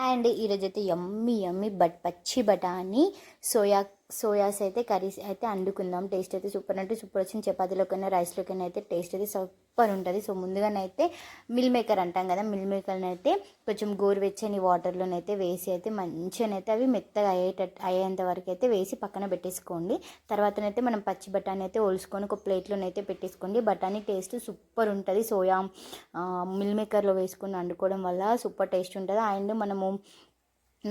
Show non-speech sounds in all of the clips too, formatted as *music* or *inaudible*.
And ఈరోజు అయితే యమ్మీ యమ్మీ but పచ్చి బఠానీ సోయా సోయాస్ అయితే కర్రీస్ అయితే వండుకుందాం టేస్ట్ అయితే సూపర్ అంటే సూపర్ వచ్చింది. చపాతీలోకైనా రైస్లోకైనా అయితే టేస్ట్ అయితే సూపర్ ఉంటుంది. సో ముందుగానైతే మిల్ మేకర్ అంటాం కదా మిల్ మేకర్ని అయితే కొంచెం గోరువెచ్చని వాటర్లోనైతే వేసి అయితే మంచిగానైతే అవి మెత్తగా అయ్యేటట్టు అయ్యేంత వరకు అయితే వేసి పక్కన పెట్టేసుకోండి. తర్వాతనైతే మనం పచ్చి బఠానీ అయితే ఒలుసుకొని ఒక ప్లేట్లోనైతే పెట్టేసుకోండి. బఠానీ టేస్ట్ సూపర్ ఉంటుంది. సోయా మిల్ మేకర్లో వేసుకొని వండుకోవడం వల్ల సూపర్ టేస్ట్ ఉంటుంది. అండ్ మనము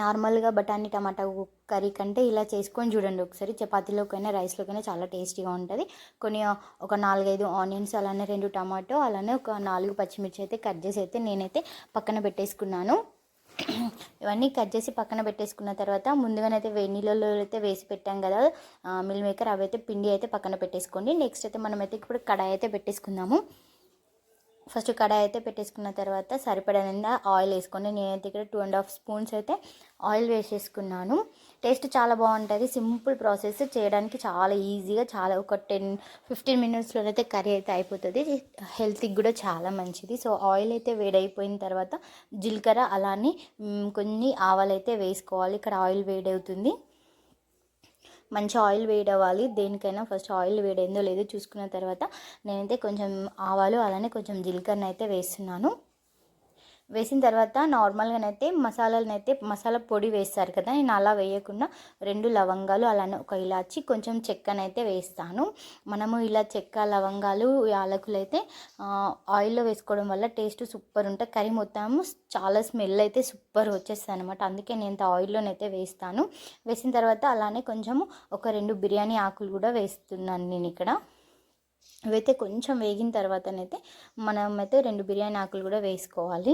నార్మల్గా బఠానీ టమాటా కర్రీ కంటే ఇలా చేసుకొని చూడండి ఒకసారి. చపాతీలోకైనా రైస్లోకైనా చాలా టేస్టీగా ఉంటుంది. కొన్ని ఒక నాలుగైదు ఆనియన్స్ అలానే రెండు టమాటో అలానే ఒక నాలుగు పచ్చిమిర్చి అయితే కట్ చేసి అయితే నేనైతే పక్కన పెట్టేసుకున్నాను. ఇవన్నీ కట్ చేసి పక్కన పెట్టేసుకున్న తర్వాత ముందుగానైతే వేడి నీళ్ళలో అయితే వేసి పెట్టాం కదా మిల్ మేకర్ అవి అయితే పిండి అయితే పక్కన పెట్టేసుకోండి. నెక్స్ట్ అయితే మనమైతే ఇప్పుడు కడాయి అయితే పెట్టేసుకుందాము. ఫస్ట్ కడాయి అయితే పెట్టేసుకున్న తర్వాత సరిపడినంత ఆయిల్ వేసుకొని నేనైతే ఇక్కడ టూ అండ్ హాఫ్ స్పూన్స్ అయితే ఆయిల్ వేసేసుకున్నాను. టేస్ట్ చాలా బాగుంటుంది. సింపుల్ ప్రాసెస్ చేయడానికి చాలా ఈజీగా చాలా ఒక టెన్ ఫిఫ్టీన్ మినిట్స్లో అయితే కర్రీ అయితే అయిపోతుంది. హెల్త్కి కూడా చాలా మంచిది. సో ఆయిల్ అయితే వేడైపోయిన తర్వాత జీలకర్ర అలానే కొన్ని ఆవాలు అయితే వేసుకోవాలి. ఇక్కడ ఆయిల్ వేడవుతుంది. మంచి ఆయిల్ వేడవ్వాలి దేనికైనా ఫస్ట్ ఆయిల్ వేడైందో లేదో చూసుకున్న తర్వాత నేనైతే కొంచెం ఆవాలు అలానే కొంచెం జీలకర్ర అయితే వేస్తున్నాను. వేసిన తర్వాత నార్మల్గానైతే మసాలాలనైతే మసాలా పొడి వేస్తారు కదా నేను అలా వేయకుండా రెండు లవంగాలు అలానే ఒక ఇలాచి కొంచెం చెక్కనైతే వేస్తాను. మనము ఇలా చెక్క లవంగాలు యాలకులు అయితే ఆయిల్లో వేసుకోవడం వల్ల టేస్ట్ సూపర్ ఉంటుంది. కర్రీ మొత్తం చాలా స్మెల్ అయితే సూపర్ వచ్చేస్తుంది అనమాట అందుకే నేను ఆయిల్లోనైతే వేస్తాను. వేసిన తర్వాత అలానే కొంచెము ఒక రెండు బిర్యానీ ఆకులు కూడా వేస్తున్నాను నేను ఇక్కడ. ఇవైతే కొంచెం వేగిన తర్వాతనైతే మనమైతే రెండు బిర్యానీ ఆకులు కూడా వేసుకోవాలి.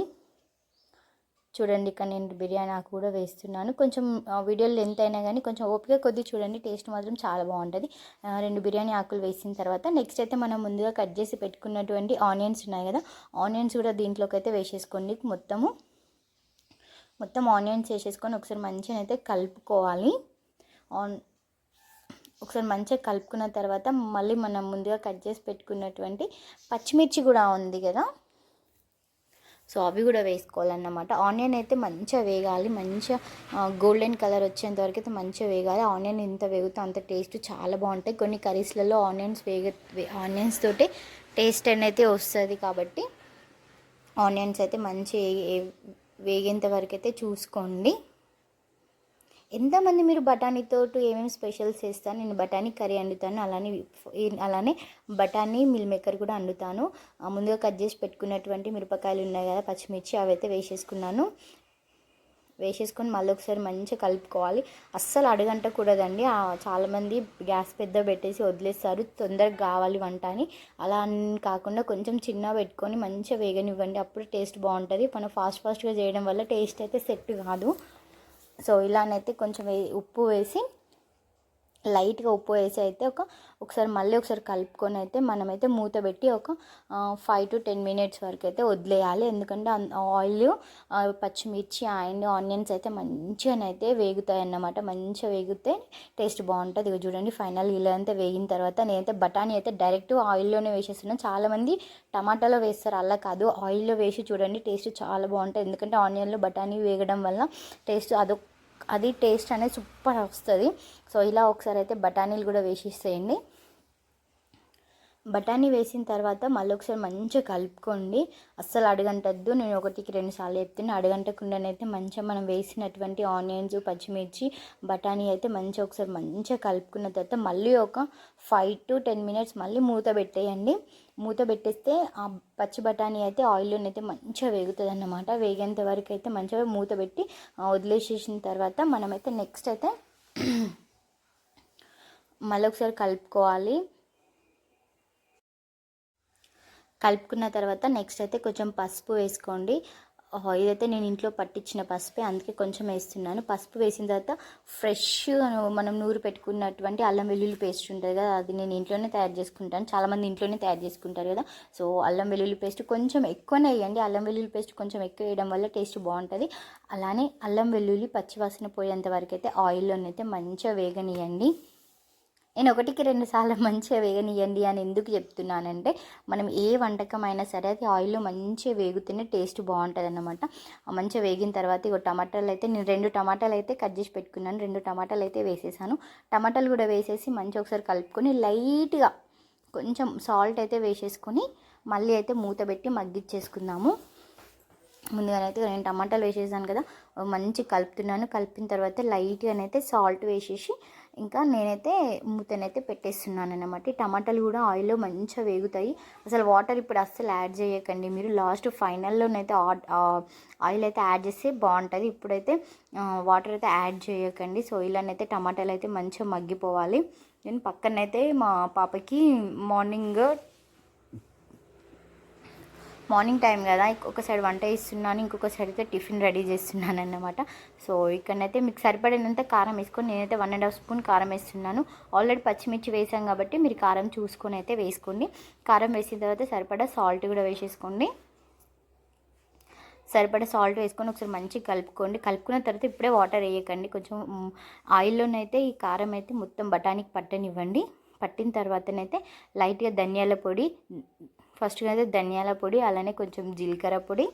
చూడండి ఇక్కడ నేను బిర్యానీ ఆకు కూడా వేస్తున్నాను. కొంచెం వీడియోలు ఎంత అయినా కానీ కొంచెం ఓపిక కొద్ది చూడండి టేస్ట్ మాత్రం చాలా బాగుంటుంది. రెండు బిర్యానీ ఆకులు వేసిన తర్వాత నెక్స్ట్ అయితే మనం ముందుగా కట్ చేసి పెట్టుకున్నటువంటి ఆనియన్స్ ఉన్నాయి కదా ఆనియన్స్ కూడా దీంట్లోకి అయితే వేసేసుకోండి. మొత్తము మొత్తం ఆనియన్స్ వేసేసుకొని ఒకసారి మంచిగా అయితే కలుపుకోవాలి. ఆన్ ఒకసారి మంచిగా కలుపుకున్న తర్వాత మళ్ళీ మనం ముందుగా కట్ చేసి పెట్టుకున్నటువంటి పచ్చిమిర్చి కూడా ఉంది కదా సో అవి కూడా వేసుకోవాలన్నమాట. ఆనియన్ అయితే మంచిగా వేగాలి మంచిగా గోల్డెన్ కలర్ వచ్చేంత వరకు అయితే మంచిగా వేగాలి. ఆనియన్ ఎంత వేగుతో అంత టేస్ట్ చాలా బాగుంటాయి. కొన్ని కర్రీస్లలో ఆనియన్స్ వేగ ఆనియన్స్ తోటి టేస్ట్ అనేది వస్తుంది కాబట్టి ఆనియన్స్ అయితే మంచి వేగేంత వరకు అయితే చూసుకోండి. ఎంతమంది మీరు బఠానీతో ఏమేమి స్పెషల్స్ చేస్తాను నేను బఠానీ కర్రీ వండుతాను అలానే అలానే బఠానీ మిల్ మేకర్ కూడా వండుతాను. ముందుగా కట్ చేసి పెట్టుకున్నటువంటి మిరపకాయలు ఉన్నాయి కదా పచ్చిమిర్చి అవి అయితే వేసేసుకున్నాను. వేసేసుకొని మళ్ళీ ఒకసారి మంచిగా కలుపుకోవాలి. అస్సలు అడగంటకూడదండి. చాలామంది గ్యాస్ పెద్ద పెట్టేసి వదిలేస్తారు. తొందరగా కావాలి వంట అని. అలా కాకుండా కొంచెం చిన్న పెట్టుకొని మంచిగా వేగనివ్వండి. అప్పుడు టేస్ట్ బాగుంటుంది. మనం ఫాస్ట్ ఫాస్ట్గా చేయడం వల్ల టేస్ట్ అయితే సెట్ కాదు. సో ఇలానైతే కొంచెం ఉప్పు వేసి లైట్గా ఉప్పు వేసి అయితే ఒక ఒకసారి మళ్ళీ ఒకసారి కలుపుకొని అయితే మనమైతే మూత పెట్టి ఒక ఫైవ్ టు టెన్ మినిట్స్ వరకు అయితే వదిలేయాలి. ఎందుకంటే ఆయిల్ పచ్చిమిర్చి అండ్ ఆనియన్స్ అయితే మంచిగానైతే వేగుతాయి అన్నమాట మంచిగా వేగితే టేస్ట్ బాగుంటుంది. ఇక చూడండి ఫైనల్ ఇలా అంతా వేగిన తర్వాత నేనైతే బఠానీ అయితే డైరెక్ట్ ఆయిల్లోనే వేసేస్తున్నాను చాలామంది టమాటాలో వేస్తారు. అలా కాదు. ఆయిల్లో వేసి చూడండి టేస్ట్ చాలా బాగుంటుంది ఎందుకంటే ఆనియన్లో బఠానీ వేగడం వల్ల టేస్ట్ అదొక అది టేస్ట్ అనేది సూపర్ వస్తుంది. సో ఇలా ఒకసారి అయితే బఠానీలు కూడా వేసేసేయండి. బఠానీ వేసిన తర్వాత మళ్ళీ ఒకసారి మంచిగా కలుపుకోండి. అస్సలు అడగంటద్దు. నేను ఒకటికి రెండు సార్లు చెప్తున్నా. అడగంటకుండానైతే మంచిగా మనం వేసినటువంటి ఆనియన్స్ పచ్చిమిర్చి బఠానీ అయితే మంచిగా ఒకసారి మంచిగా కలుపుకున్న తర్వాత మళ్ళీ ఒక ఫైవ్ టు టెన్ మినిట్స్ మళ్ళీ మూత పెట్టేయండి. మూత పెట్టేస్తే ఆ పచ్చి బఠానీ అయితే ఆయిల్లోనైతే మంచిగా వేగుతుంది అన్నమాట వేగేంత వరకు అయితే మంచిగా మూత పెట్టి వదిలేసేసిన తర్వాత మనమైతే నెక్స్ట్ అయితే *clears throat* మళ్ళీ ఒకసారి కలుపుకోవాలి. కలుపుకున్న తర్వాత నెక్స్ట్ అయితే కొంచెం పసుపు వేసుకోండి. ఇదైతే నేను ఇంట్లో పట్టించిన పసుపే అందుకే కొంచెం వేస్తున్నాను. పసుపు వేసిన తర్వాత ఫ్రెష్ మనం నూరు పెట్టుకున్నటువంటి అల్లం వెల్లుల్లి పేస్ట్ ఉంటుంది కదా అది నేను ఇంట్లోనే తయారు చేసుకుంటాను. చాలామంది ఇంట్లోనే తయారు చేసుకుంటారు కదా. సో అల్లం వెల్లుల్లి పేస్ట్ కొంచెం ఎక్కువనే వేయండి. అల్లం వెల్లుల్లి పేస్ట్ కొంచెం ఎక్కువ వేయడం వల్ల టేస్ట్ బాగుంటుంది. అలానే అల్లం వెల్లుల్లి పచ్చివాసన పోయేంత వరకు అయితే ఆయిల్లోనైతే మంచిగా వేగనియండి. నేను ఒకటికి రెండు సార్లు మంచిగా వేగనియండి అని ఎందుకు చెప్తున్నానంటే మనం ఏ వంటకం అయినా సరే అది ఆయిల్లో మంచిగా వేగుతూనే టేస్ట్ బాగుంటుంది అన్నమాట మంచిగా వేగిన తర్వాత ఇక టమాటాలు అయితే నేను రెండు టమాటాలు అయితే కట్ చేసి పెట్టుకున్నాను రెండు టమాటాలు అయితే వేసేసాను. టమాటాలు కూడా వేసేసి మంచిగా ఒకసారి కలుపుకొని లైట్గా కొంచెం సాల్ట్ అయితే వేసేసుకొని మళ్ళీ అయితే మూత పెట్టి మగ్గిచ్చేసుకుందాము ముందుగానైతే నేను టమాటాలు వేసేసాను కదా మంచి కలుపుతున్నాను. కలిపిన తర్వాత లైట్గానైతే సాల్ట్ వేసేసి ఇంకా నేనైతే మూతనైతే పెట్టేస్తున్నాను అనమాట టమాటాలు కూడా ఆయిల్లో మంచిగా వేగుతాయి. అసలు వాటర్ ఇప్పుడు అస్సలు యాడ్ చేయకండి మీరు. లాస్ట్ ఫైనల్లోనైతే ఆయిల్ అయితే యాడ్ చేస్తే బాగుంటుంది. ఇప్పుడైతే వాటర్ అయితే యాడ్ చేయకండి. సో ఇలానైతే టమాటాలు అయితే మంచిగా మగ్గిపోవాలి. నేను పక్కనైతే మా పాపకి మార్నింగ్ మార్నింగ్ టైం కదా ఒక సైడ్ వంట ఇస్తున్నాను ఇంకొక సైడ్ అయితే టిఫిన్ రెడీ చేస్తున్నాను అన్నమాట. సో ఇక్కడనైతే మీకు సరిపడినంత కారం వేసుకొని నేనైతే వన్ అండ్ హాఫ్ స్పూన్ కారం వేస్తున్నాను. ఆల్రెడీ పచ్చిమిర్చి వేసాం కాబట్టి మీరు కారం చూసుకొని అయితే వేసుకోండి. కారం వేసిన తర్వాత సరిపడా సాల్ట్ కూడా వేసేసుకోండి. సరిపడా సాల్ట్ వేసుకొని ఒకసారి మంచిగా కలుపుకోండి. కలుపుకున్న తర్వాత ఇప్పుడే వాటర్ వేయకండి. కొంచెం ఆయిల్లోనైతే ఈ కారం అయితే మొత్తం బఠానీకి పట్టనివ్వండి. పట్టిన తర్వాతనైతే లైట్గా ధనియాల పొడి ఫస్ట్గా అయితే ధనియాల పొడి అలానే కొంచెం జీలకర్ర పొడి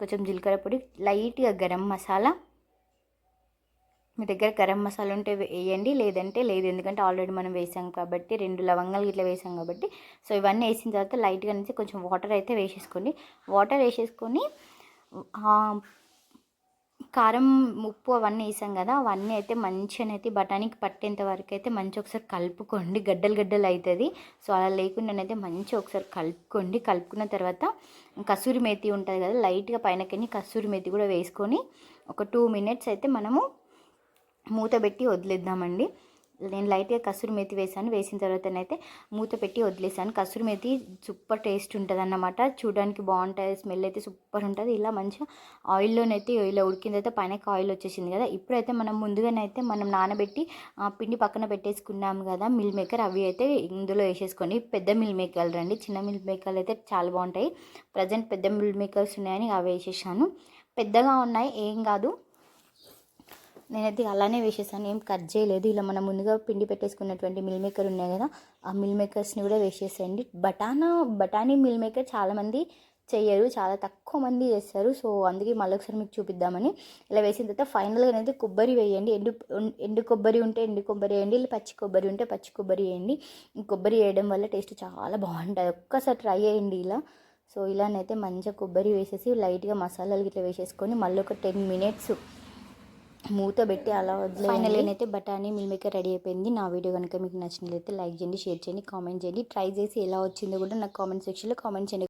కొంచెం జీలకర్ర పొడి లైట్గా గరం మసాలా. మీ దగ్గర గరం మసాలా ఉంటే వేయండి లేదంటే లేదు. ఎందుకంటే ఆల్రెడీ మనం వేసాం కాబట్టి రెండు లవంగాలు ఇట్లా వేసాం కాబట్టి. సో ఇవన్నీ వేసిన తర్వాత లైట్గా నుంచి కొంచెం వాటర్ అయితే వేసేసుకోండి. వాటర్ వేసేసుకొని కారం ఉప్పు అవన్నీ వేసాం కదా అవన్నీ అయితే మంచిగా అయితే బఠానీకి పట్టేంత వరకు అయితే మంచిగా ఒకసారి కలుపుకోండి. గడ్డలు గడ్డలు అవుతుంది. సో అలా లేకుండానైతే మంచిగా ఒకసారి కలుపుకోండి. కలుపుకున్న తర్వాత కసూరి మేతి ఉంటుంది కదా లైట్గా పైనకెళ్ళి కసూరి మేతి కూడా వేసుకొని ఒక టూ మినిట్స్ అయితే మనము మూత పెట్టి వదిలేద్దామండి. నేను లైట్గా కసూరి మేతి వేసాను. వేసిన తర్వాతనైతే మూత పెట్టి వదిలేసాను. కసూరి మేతి సూపర్ టేస్ట్ ఉంటుంది అన్నమాట చూడడానికి బాగుంటుంది స్మెల్ అయితే సూపర్ ఉంటుంది. ఇలా మంచిగా ఆయిల్లోనైతే ఇలా ఉడికిన తర్వాత పైన ఆయిల్ వచ్చేసింది కదా. ఇప్పుడైతే మనం ముందుగానైతే మనం నానబెట్టి పిండి పక్కన పెట్టేసుకున్నాం కదా. మిల్ మేకర్ అవి అయితే ఇందులో వేసేసుకోండి. పెద్ద మిల్ మేకర్లు రండి. చిన్న మిల్ మేకర్లు అయితే చాలా బాగుంటాయి. ప్రజెంట్ పెద్ద మిల్ మేకర్స్ ఉన్నాయని అవి వేసేసాను. పెద్దగా ఉన్నాయి. ఏం కాదు. నేనైతే అలానే వేసేసాను ఏం కట్ చేయలేదు. ఇలా మనం ముందుగా పిండి పెట్టేసుకున్నటువంటి మిల్ మేకర్ ఉన్నాయి కదా ఆ మిల్ మేకర్స్ని కూడా వేసేసేయండి బటానా బఠానీ మిల్ మేకర్ చాలామంది చెయ్యరు చాలా తక్కువ మంది చేస్తారు. సో అందుకే మళ్ళీ ఒకసారి మీకు చూపిద్దామని. ఇలా వేసిన తర్వాత ఫైనల్గా అయితే కొబ్బరి వేయండి. ఎండు ఎండు కొబ్బరి ఉంటే ఎండు కొబ్బరి వేయండి ఇలా పచ్చి కొబ్బరి ఉంటే పచ్చి కొబ్బరి వేయండి. కొబ్బరి వేయడం వల్ల టేస్ట్ చాలా బాగుంటుంది ఒక్కసారి ట్రై చేయండి ఇలా. సో ఇలానైతే మంచిగా కొబ్బరి వేసేసి లైట్గా మసాలాలు ఇట్లా వేసేసుకొని మళ్ళీ ఒక టెన్ మినిట్స్ మూత పెట్టి అలా వదిలే అయితే బఠానీ మిల్ మేకర్ రెడీ అయిపోయింది. నా వీడియో కనుక మీకు నచ్చినట్లయితే లైక్ చేయండి షేర్ చేయండి కామెంట్ చేయండి. ట్రై చేసి ఎలా వచ్చిందో కూడా నాకు కామెంట్ సెక్షన్లో కామెంట్ చేయండి.